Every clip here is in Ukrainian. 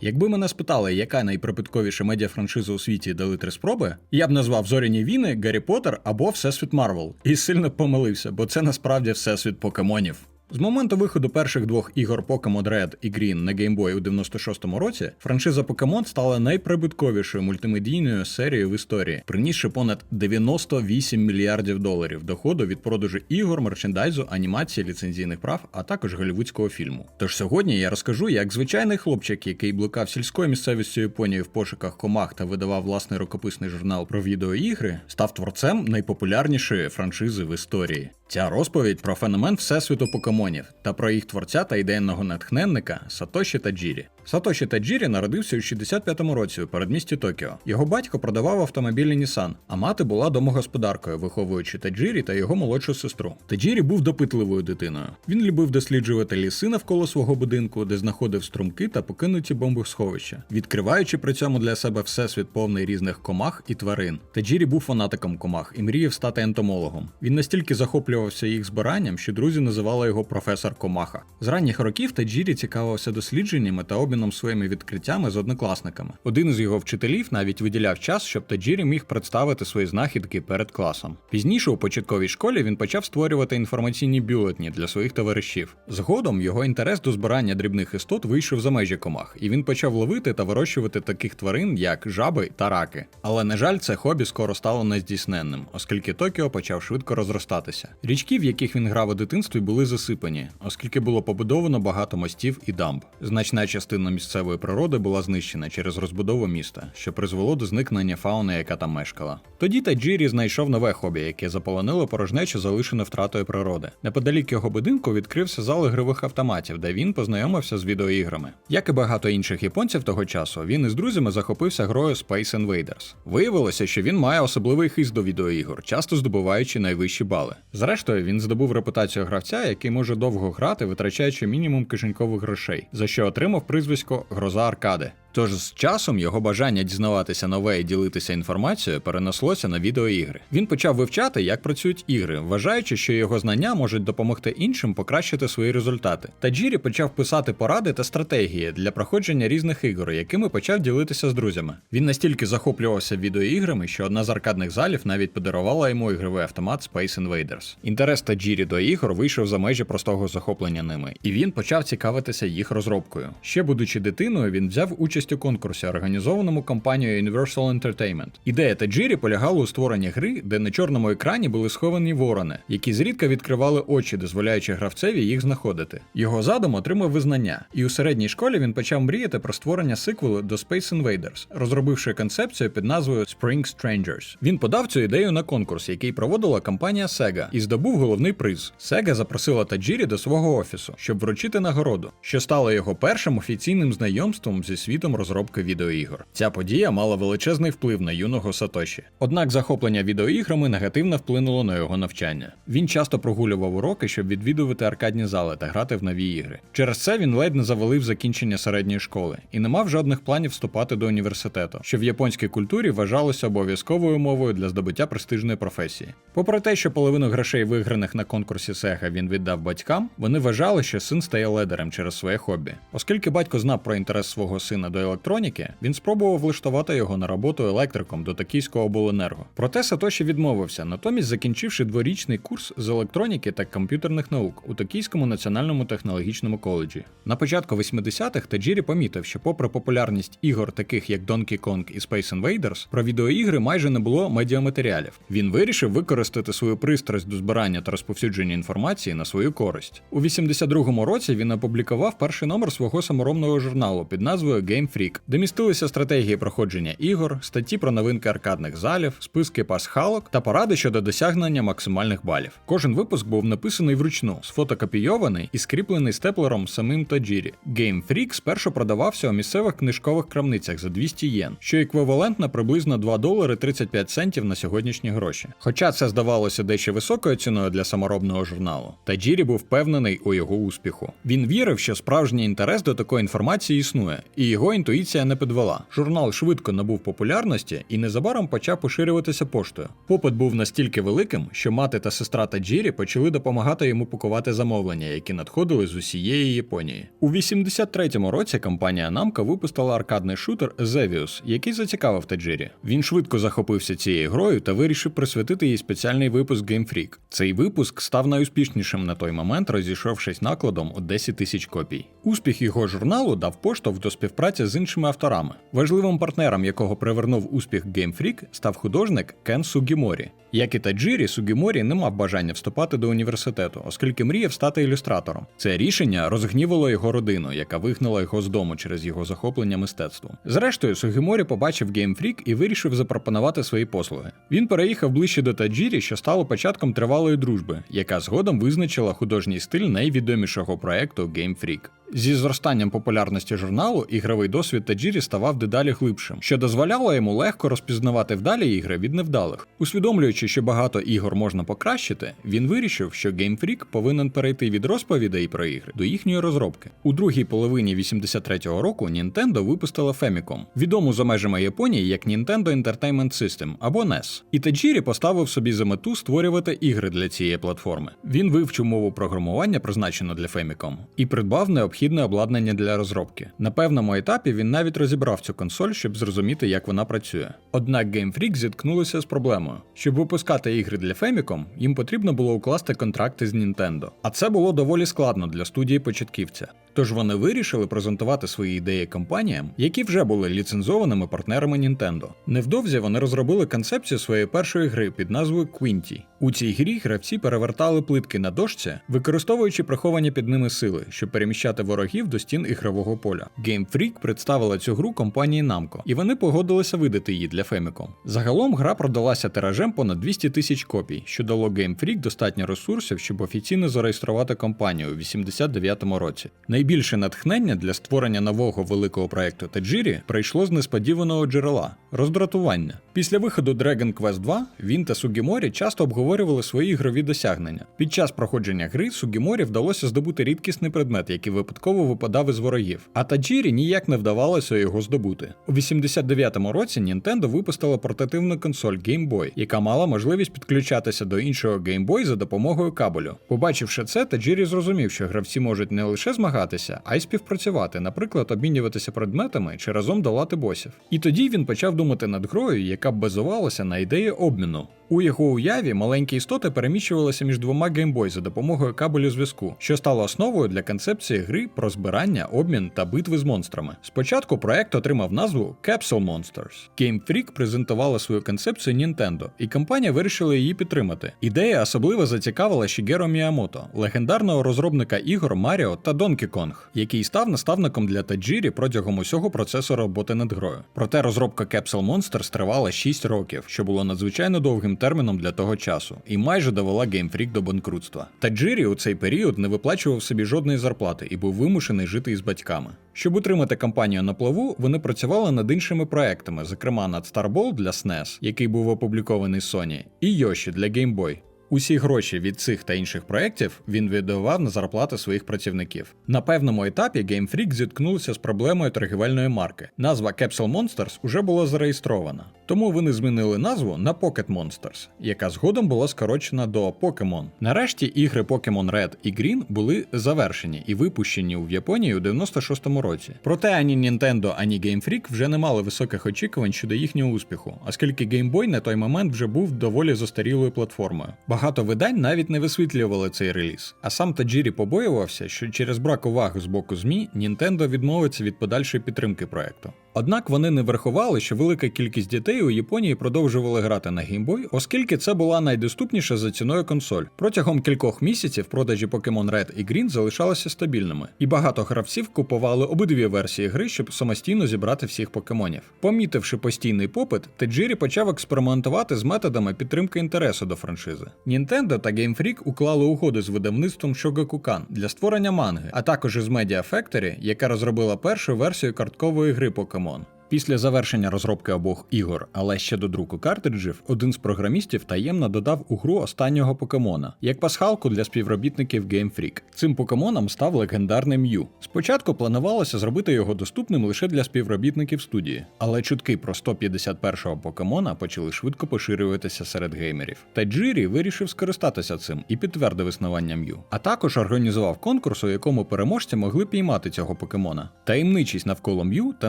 Якби мене спитали, яка найприбутковіша медіафраншиза у світі дали три спроби, я б назвав Зоряні війни, Гаррі Поттер або Всесвіт Марвел. І сильно помилився, бо це насправді всесвіт покемонів. З моменту виходу перших двох ігор Pokemon Red і Green на Game Boy у 96-му році, франшиза Pokemon стала найприбутковішою мультимедійною серією в історії, принісши понад 98 мільярдів доларів доходу від продажу ігор, мерчендайзу, анімації, ліцензійних прав, а також голівудського фільму. Тож сьогодні я розкажу, як звичайний хлопчик, який блукав сільською місцевістю Японії в пошуках комах та видавав власний рукописний журнал про відеоігри, став творцем найпопулярнішої франшизи в історії. Ця розповідь про феномен всесвіту покемонів та про їх творця та ідейного натхненника Сатоші Таджірі. Сатоші Таджірі народився у 65-му році у передмісті Токіо. Його батько продавав автомобілі Нісан, а мати була домогосподаркою, виховуючи Таджірі та його молодшу сестру. Таджірі був допитливою дитиною. Він любив досліджувати ліси навколо свого будинку, де знаходив струмки та покинуті бомбосховища, відкриваючи при цьому для себе всесвіт повний різних комах і тварин. Таджірі був фанатиком комах і мріяв стати ентомологом. Він настільки захоплювався їх збиранням, що друзі називали його професор Комаха. З ранніх років Таджірі цікавився дослідженнями та обміном своїми відкриттями з однокласниками. Один із його вчителів навіть виділяв час, щоб Таджірі міг представити свої знахідки перед класом. Пізніше у початковій школі він почав створювати інформаційні бюлетні для своїх товаришів. Згодом його інтерес до збирання дрібних істот вийшов за межі комах, і він почав ловити та вирощувати таких тварин, як жаби та раки. Але на жаль, це хобі скоро стало нездійсненним, оскільки Токіо почав швидко розростатися. Річки, в яких він грав у дитинстві, були засипані, оскільки було побудовано багато мостів і дамб. Значна частина місцевої природи була знищена через розбудову міста, що призвело до зникнення фауни, яка там мешкала. Тоді Таджірі знайшов нове хобі, яке заполонило порожнечу, залишену втратою природи. Неподалік його будинку відкрився зал ігрових автоматів, де він познайомився з відеоіграми. Як і багато інших японців того часу, він із друзями захопився грою Space Invaders. Виявилося, що він має особливий хист до відеоігор, часто здобуваючи найвищі бали. Зрештою, він здобув репутацію гравця, який може довго грати, витрачаючи мінімум кишенькових грошей, за що отримав прізвисько Гроза Аркади. Тож з часом його бажання дізнаватися нове і ділитися інформацією перенеслося на відеоігри. Він почав вивчати, як працюють ігри, вважаючи, що його знання можуть допомогти іншим покращити свої результати. Таджірі почав писати поради та стратегії для проходження різних ігор, якими почав ділитися з друзями. Він настільки захоплювався відеоіграми, що одна з аркадних залів навіть подарувала йому ігровий автомат Space Invaders. Інтерес Таджірі до ігор вийшов за межі простого захоплення ними, і він почав цікавитися їх розробкою. Ще будучи дитиною, він взяв участь у конкурсі, організованому компанією Universal Entertainment. Ідея Таджірі полягала у створенні гри, де на чорному екрані були сховані ворони, які зрідка відкривали очі, дозволяючи гравцеві їх знаходити. Його задум отримав визнання, і у середній школі він почав мріяти про створення сиквелу до Space Invaders, розробивши концепцію під назвою Spring Strangers. Він подав цю ідею на конкурс, який проводила компанія Sega, і здобув головний приз. Sega запросила Таджірі до свого офісу, щоб вручити нагороду, що стало його першим офіційним знайомством зі світом розробки відеоігор. Ця подія мала величезний вплив на юного Сатоші. Однак захоплення відеоіграми негативно вплинуло на його навчання. Він часто прогулював уроки, щоб відвідувати аркадні зали та грати в нові ігри. Через це він ледь не завалив закінчення середньої школи і не мав жодних планів вступати до університету, що в японській культурі вважалося обов'язковою умовою для здобуття престижної професії. Попри те, що половину грошей, виграних на конкурсі Сега, він віддав батькам, вони вважали, що син стає ледером через своє хобі. Оскільки батько знав про інтерес свого сина до електроніки, він спробував влаштувати його на роботу електриком до Токійського обленерго. Проте Сатоші відмовився, натомість закінчивши дворічний курс з електроніки та комп'ютерних наук у Токійському національному технологічному коледжі. На початку 80-х Таджірі помітив, що, попри популярність ігор, таких як Donkey Kong і Space Invaders, про відеоігри майже не було медіаматеріалів. Він вирішив використати свою пристрасть до збирання та розповсюдження інформації на свою користь. У 82-му році він опублікував перший номер свого саморомного журналу під назвою Game Freak, де містилися стратегії проходження ігор, статті про новинки аркадних залів, списки пасхалок та поради щодо досягнення максимальних балів. Кожен випуск був написаний вручну, сфотокопійований і скріплений степлером самим Таджірі. Game Freak спершу продавався у місцевих книжкових крамницях за 200 єн, що еквівалентно приблизно 2 долари 35 центів на сьогоднішні гроші. Хоча це здавалося дещо високою ціною для саморобного журналу, Таджірі був впевнений у його успіху. Він вірив, що справжній інтерес до такої інформації існує, і його інтуїція не підвела. Журнал швидко набув популярності і незабаром почав поширюватися поштою. Попит був настільки великим, що мати та сестра Таджірі почали допомагати йому пакувати замовлення, які надходили з усієї Японії. У 83-му році компанія Namco випустила аркадний шутер Zevius, який зацікавив Таджірі. Він швидко захопився цією грою та вирішив присвятити їй спеціальний випуск Game Freak. Цей випуск став найуспішнішим на той момент, розійшовшись накладом у 10 тисяч копій. Успіх його журналу дав поштовх до співпраці з іншими авторами. Важливим партнером, якого привернув успіх Game Freak, став художник Кен Сугіморі. Як і Таджирі, Сугіморі не мав бажання вступати до університету, оскільки мріяв стати ілюстратором. Це рішення розгнівало його родину, яка вигнала його з дому через його захоплення мистецтвом. Зрештою, Сугіморі побачив Game Freak і вирішив запропонувати свої послуги. Він переїхав ближче до Таджірі, що стало початком тривалої дружби, яка згодом визначила художній стиль найвідомішого проекту Game Freak. Зі зростанням популярності журналу ігровий досвід Таджірі ставав дедалі глибшим, що дозволяло йому легко розпізнавати вдалі ігри від невдалих. Усвідомлюючи, що багато ігор можна покращити, він вирішив, що Game Freak повинен перейти від розповідей про ігри до їхньої розробки. У другій половині 83-го року Nintendo випустила Famicom, відому за межами Японії як Nintendo Entertainment System або NES. І Таджірі поставив собі за мету створювати ігри для цієї платформи. Він вивчив мову програмування, призначену для Famicom, і придбав необхідне обладнання для розробки. На певному етапі він навіть розібрав цю консоль, щоб зрозуміти, як вона працює. Однак Game Freak зіткнулися з проблемою. Щоб випускати ігри для Famicom, їм потрібно було укласти контракти з Nintendo. А це було доволі складно для студії початківця. Тож вони вирішили презентувати свої ідеї компаніям, які вже були ліцензованими партнерами Nintendo. Невдовзі вони розробили концепцію своєї першої гри під назвою Quinty. У цій грі гравці перевертали плитки на дошці, використовуючи приховані під ними сили, щоб переміщати ворогів до стін ігрового поля. Game Freak представила цю гру компанії Namco, і вони погодилися видати її для Famicom. Загалом гра продалася тиражем понад 200 тисяч копій, що дало Game Freak достатньо ресурсів, щоб офіційно зареєструвати компанію у 89-му році. Найбільше натхнення для створення нового великого проекту Таджирі прийшло з несподіваного джерела роздратування. Після виходу Dragon Quest 2 він та Сугіморі часто обговорювали свої ігрові досягнення. Під час проходження гри Сугіморі вдалося здобути рідкісний предмет, який випадково випадав із ворогів, а Таджірі ніяк не вдавалося його здобути. У 89-му році Nintendo випустила портативну консоль Game Boy, яка мала можливість підключатися до іншого Game Boy за допомогою кабелю. Побачивши це, Таджірі зрозумів, що гравці можуть не лише змагатися, а й співпрацювати, наприклад, обмінюватися предметами чи разом долати босів. І тоді він почав думати над грою, яка б базувалася на ідеї обміну. У його уяві маленькі істоти переміщувалися між двома геймбой за допомогою кабелю зв'язку, що стало основою для концепції гри про збирання, обмін та битви з монстрами. Спочатку проект отримав назву Capsule Monsters. Game Freak презентувала свою концепцію Nintendo, і компанія вирішила її підтримати. Ідея особливо зацікавила Шігеро Міямото, легендарного розробника ігор Маріо та Donkey Kong, який став наставником для Таджірі протягом усього процесу роботи над грою. Проте розробка Capsule Monsters тривала 6 років, що було надзвичайно довгим терміном для того часу, і майже довела Game Freak до банкрутства. Таджирі у цей період не виплачував собі жодної зарплати і був вимушений жити із батьками. Щоб утримати компанію на плаву, вони працювали над іншими проектами, зокрема над Starball для SNES, який був опублікований Sony, і Yoshi для Game Boy. Усі гроші від цих та інших проєктів він віддавав на зарплати своїх працівників. На певному етапі Game Freak зіткнулися з проблемою торгівельної марки. Назва Capsule Monsters уже була зареєстрована, тому вони змінили назву на Pocket Monsters, яка згодом була скорочена до Pokemon. Нарешті ігри Pokemon Red і Green були завершені і випущені в Японії у 96-му році. Проте ані Nintendo, ані Game Freak вже не мали високих очікувань щодо їхнього успіху, оскільки Game Boy на той момент вже був доволі застарілою платформою. Багато видань навіть не висвітлювали цей реліз. А сам Таджірі побоювався, що через брак уваги з боку ЗМІ Нінтендо відмовиться від подальшої підтримки проекту. Однак вони не врахували, що велика кількість дітей у Японії продовжували грати на Boy, оскільки це була найдоступніша за ціною консоль. Протягом кількох місяців продажі Pokemon Red і Green залишалися стабільними, і багато гравців купували обидві версії гри, щоб самостійно зібрати всіх покемонів. Помітивши постійний попит, Теджірі почав експериментувати з методами підтримки інтересу до франшизи. Nintendo та Game Freak уклали угоди з видавництвом Shogakukan для створення манги, а також із Media Factory, яка розробила першу версію карткової гри Pokemon. someone. Після завершення розробки обох ігор, але ще до друку картриджів, один з програмістів таємно додав у гру останнього покемона, як пасхалку для співробітників Game Freak. Цим покемоном став легендарний М'ю. Спочатку планувалося зробити його доступним лише для співробітників студії, але чутки про 151-го покемона почали швидко поширюватися серед геймерів. Та Джирі вирішив скористатися цим і підтвердив існування М'ю. А також організував конкурс, у якому переможці могли піймати цього покемона. Таємничість навколо М'ю та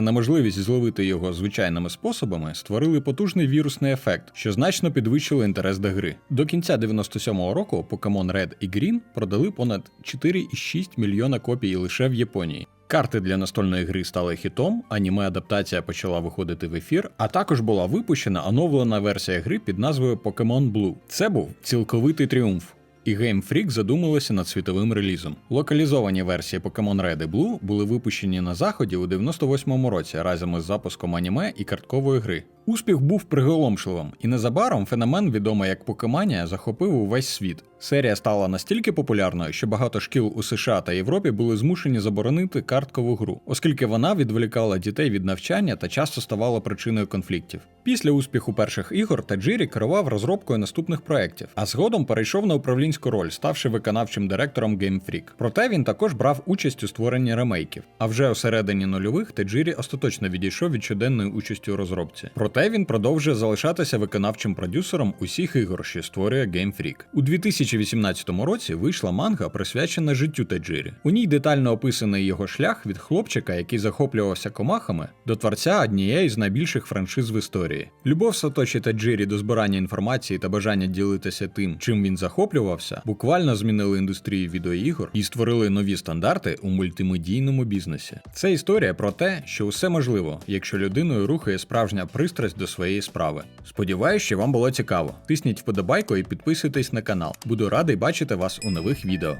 неможливість зловити його звичайними способами створили потужний вірусний ефект, що значно підвищили інтерес до гри. До кінця 97-го року Pokemon Red і Green продали понад 4,6 мільйона копій лише в Японії. Карти для настольної гри стали хітом, аніме-адаптація почала виходити в ефір, а також була випущена оновлена версія гри під назвою Pokemon Blue. Це був цілковитий тріумф. І Game Freak задумалися над світовим релізом. Локалізовані версії Pokemon Red і Blue були випущені на заході у 98-му році разом із запуском аніме і карткової гри. Успіх був приголомшливим, і незабаром феномен, відомий як Покеманія, захопив увесь світ. Серія стала настільки популярною, що багато шкіл у США та Європі були змушені заборонити карткову гру, оскільки вона відволікала дітей від навчання та часто ставала причиною конфліктів. Після успіху перших ігор Таджирі керував розробкою наступних проєктів, а згодом перейшов на управлінську роль, ставши виконавчим директором Game Freak. Проте він також брав участь у створенні ремейків. А вже у середині нульових Таджирі остаточно відійшов від щоденної участі у розробці. Проте він продовжує залишатися виконавчим продюсером усіх ігор, що створює Game Freak. У 2018 році вийшла манга, присвячена життю Таджирі. У ній детально описаний його шлях від хлопчика, який захоплювався комахами, до творця однієї з найбільших франшиз в історії. Любов Сатоші Таджирі до збирання інформації та бажання ділитися тим, чим він захоплювався, буквально змінили індустрію відеоігор і створили нові стандарти у мультимедійному бізнесі. Це історія про те, що усе можливо, якщо людиною рухає справжня пристрасть до своєї справи. Сподіваюсь, що вам було цікаво. Тисніть вподобайку і підписуйтесь на канал. Буду радий бачити вас у нових відео.